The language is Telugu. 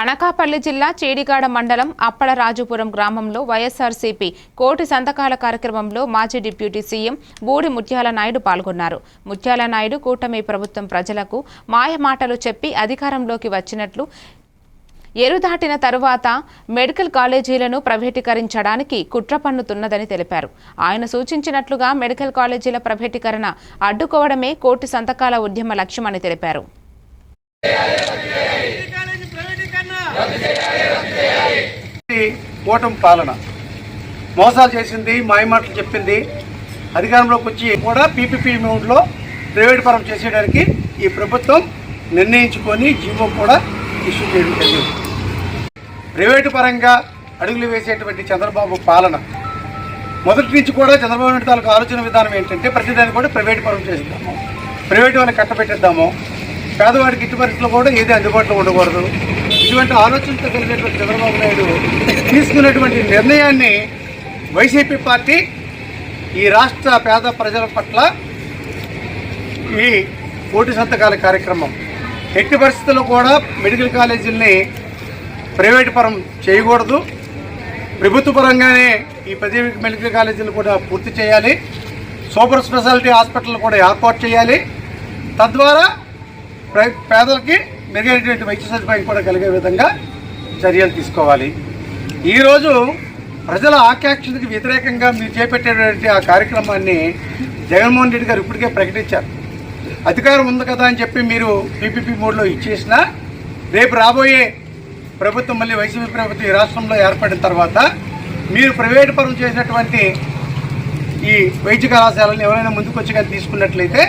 అనకాపల్లి జిల్లా చేడిగాడ మండలం అప్పలరాజుపురం గ్రామంలో వైఎస్ఆర్సీపీ కోటి సంతకాల కార్యక్రమంలో మాజీ డిప్యూటీ సీఎం బూడి ముత్యాల నాయుడు పాల్గొన్నారు. ముత్యాల నాయుడు కూటమి ప్రభుత్వం ప్రజలకు మాయ మాటలు చెప్పి అధికారంలోకి వచ్చినట్లు ఎరుదాటిన తరువాత మెడికల్ కాలేజీలను ప్రైవేటీకరించడానికి కుట్ర పన్నుతున్నదని తెలిపారు. ఆయన సూచించినట్లుగా మెడికల్ కాలేజీల ప్రైవేటీకరణ అడ్డుకోవడమే కోటి సంతకాల ఉద్యమ లక్ష్యమని తెలిపారు. కూటమి పాలన. మోసాలు చేసింది మాయమాటలు చెప్పింది. అధికారంలోకి వచ్చి కూడా పీపీపీ అమౌంట్లో ప్రైవేట్ పరం చేసేయడానికి ఈ ప్రభుత్వం నిర్ణయించుకొని జీవో కూడా ఇష్యూ చేయడం జరిగింది. ప్రైవేటు పరంగా అడుగులు వేసేటువంటి చంద్రబాబు పాలన. మొదటి నుంచి కూడా చంద్రబాబు నాయుడు తాలూకు ఆలోచన విధానం ఏంటంటే ప్రతిదాన్ని కూడా ప్రైవేట్ పరం చేద్దాము ప్రైవేట్ వాళ్ళకి కట్టబెట్టేద్దాము. పేదవాడికి ఇటు పరిస్థితుల్లో కూడా ఏది అందుబాటులో ఉండకూడదు. ఇటువంటి ఆలోచనతో కలిగినటువంటి చంద్రబాబు నాయుడు తీసుకున్నటువంటి నిర్ణయాన్ని వైసీపీ పార్టీ ఈ రాష్ట్ర పేద ప్రజల పట్ల ఈ కోటి సంతకాల కార్యక్రమం. ఎట్టి పరిస్థితుల్లో కూడా మెడికల్ కాలేజీల్ని ప్రైవేట్ పరం చేయకూడదు. ప్రభుత్వ పరంగానే ఈ పది మెడికల్ కాలేజీలు కూడా పూర్తి చేయాలి. సూపర్ స్పెషాలిటీ హాస్పిటల్ కూడా ఏర్పాటు చేయాలి. తద్వారా పేదలకి మెరుగైనటువంటి వైద్య సదుపాయం కూడా కలిగే విధంగా చర్యలు తీసుకోవాలి. ఈరోజు ప్రజల ఆకాంక్షలకు వ్యతిరేకంగా మీరు చేపట్టేటువంటి ఆ కార్యక్రమాన్ని జగన్మోహన్ రెడ్డి గారు ఇప్పటికే ప్రకటించారు. అధికారం ఉంది కదా అని చెప్పి మీరు పీపీపీ మోడ్లో ఇచ్చేసినా రేపు రాబోయే ప్రభుత్వం మళ్ళీ వైసీపీ ప్రభుత్వం ఈ రాష్ట్రంలో ఏర్పడిన తర్వాత మీరు ప్రైవేటు పరం చేసినటువంటి ఈ వైద్య కళాశాలను ఎవరైనా ముందుకొచ్చి కానీ తీసుకున్నట్లయితే